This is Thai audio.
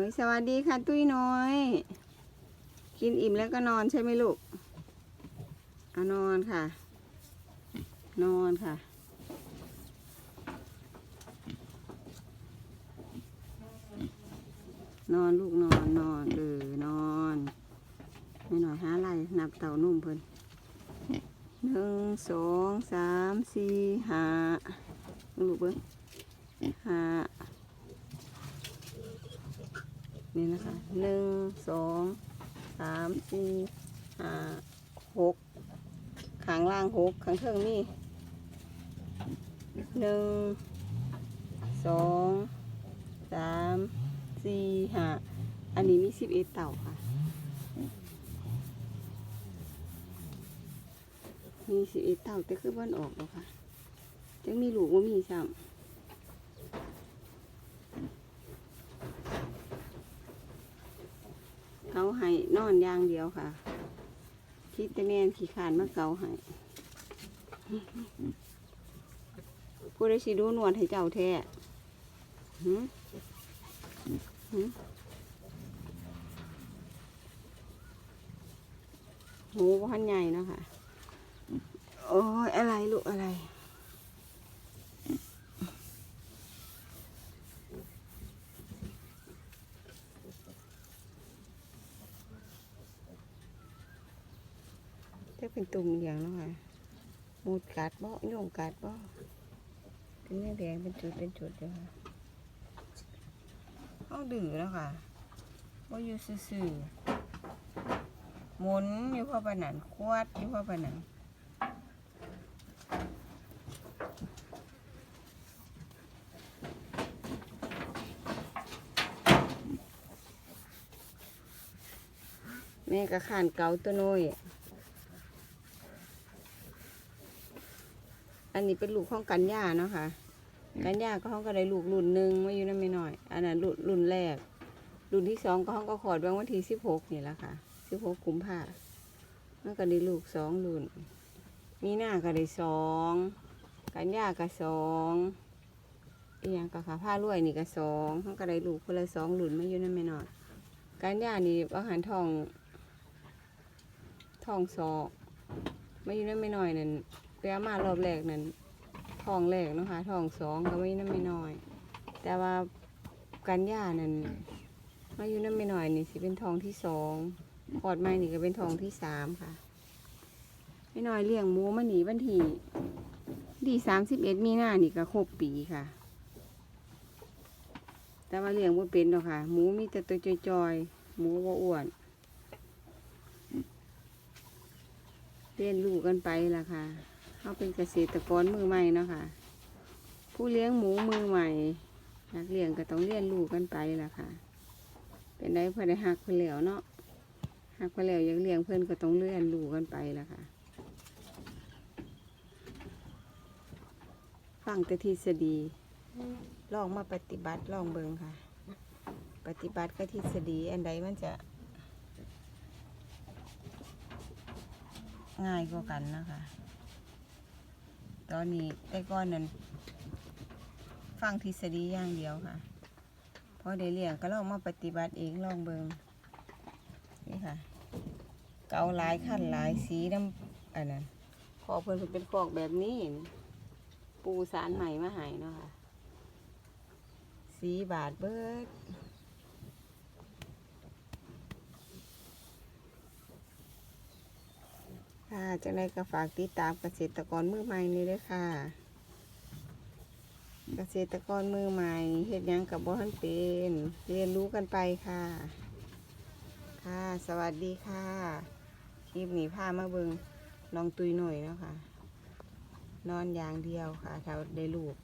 สวัสดีค่ะตุ้ยน้อย กินอิ่มแล้วก็นอนใช่ไหมลูกเอานอนค่ะ นอนค่ะ นอนลูกนอนนอนเออนอนไม่หน่อยหาอะไรนับเต่านุ่มเพิ่นหนึ่งสองสามสี่ห้าลูกเบิ้งห้า นี่นะคะหนึ่งสองสามสี่ห้าหกขางล่างหกขางเทิงนี่หนึ่งสองสามสี่ห้าอันนี้มีสิบเอ็ดเต่าค่ะ มีสิบเอ็ดเต่าแต่คือบ้านออกแล้วค่ะจังมีลูกว่ามีซ้ำ เกาให้นอนอย่างเดียวค่ะ คิดแต่แม่นขี้ขานมาเกาให้ผู้ได้สิดูนวดให้เจ้าแท้หืมหืมหูพันใหญ่นะคะโอ้ยอะไรลูกอะไร จะเป็นตุ่มอย่างเนาะค่ะมูดกัดบ่โยงกัดบ่เป็นแดงแดงเป็นจุดเป็นจุดอยู่ค่ะเขาดื้อแล้วค่ะว่าอยู่ซื่อหมุนอยู่เพอปนนันควดอยู่เพอปนนันแม่ก็ขานเกาตัวน้อย อันนี้เป็นลูกของกันย่าเนาะค่ะ กันย่าก็ห้องก็ได้ลูกรุ่นหนึ่งมาอยู่นั่นไม่น้อย อันนั้นรุ่นรุ่นแรก รุ่นที่สองก็ห้องก็ขอดไว้วันที่สิบหกนี่แหละค่ะสิบหกกุมภามันก็ได้ลูกสองรุ่น มีหน้าก็ได้สองกันย่าก็สองอีหยังก็ขาผ้ารวยนี่ก็สองห้องก็ได้ลูกคนละสองรุ่นมาอยู่นั่นไม่น้อย กันย่านี่อาหารทองทองสอกไม่อยู่นั่นไม่น้อยนั่น เปียมารอบแรกนั่นทองแรกเนาะคะทองสองก็ไม่อยู่นั่นไม่น้อย แต่ว่ากันย่านั่นมาอยู่นั่นไม่น้อยนี่สิเป็นทองที่สองขอดไม้นี่ก็เป็นทองที่สามค่ะไม่น้อยเลี้ยงหมูมาหนีวันที่ดีสามสิบเอ็ดมีนานี่ก็ครบปีค่ะ แต่ว่าเลี้ยงบ่เป็นหรอกค่ะ หมูมีแต่ตัวจอยๆหมูบ่อ้วนเรียนรู้กันไปล่ะค่ะ เขาเป็นเกษตรกรมือใหม่เนาะค่ะ ผู้เลี้ยงหมูมือใหม่นักเลี้ยงก็ต้องเรียนรู้กันไปล่ะค่ะ เป็นได้เพื่อได้หักเพื่อแล้วเนาะหักเพื่อแล้วอยังเลี้ยงเพื่อนก็ต้องเรียนรู้กันไปล่ะค่ะฟังแต่ทฤษฎีลองมาปฏิบัติลองเบิงค่ะ ปฏิบัติกับทฤษฎีอันใดมันจะง่ายกว่ากันนะคะ ตอนนี้แต่ก่อนนั้นฟังทฤษฎีอย่างเดียวค่ะพอได้เรียนก็ลองมาปฏิบัติเองลองเบิงนี่ค่ะ เกาหลายขั้นหลายสีน้ำอันนั้นขอเพิ่นเป็นขอกแบบนี้นี่ปูสารใหม่มาให้เนาะค่ะ สีบาทเบิด ค่ะ จังไดก็ฝากติดตามเกษตรกรมือใหม่นี่ด้วยค่ะ เกษตรกรมือใหม่เฮ็ดยังกับบ่ทันเป็นเรียนรู้กันไปค่ะ ค่ะ สวัสดีค่ะคลิปนี้พามาเบิงน้องตุยหน่อยเนาะค่ะ นอนอย่างเดียวค่ะถ้าได้ลูก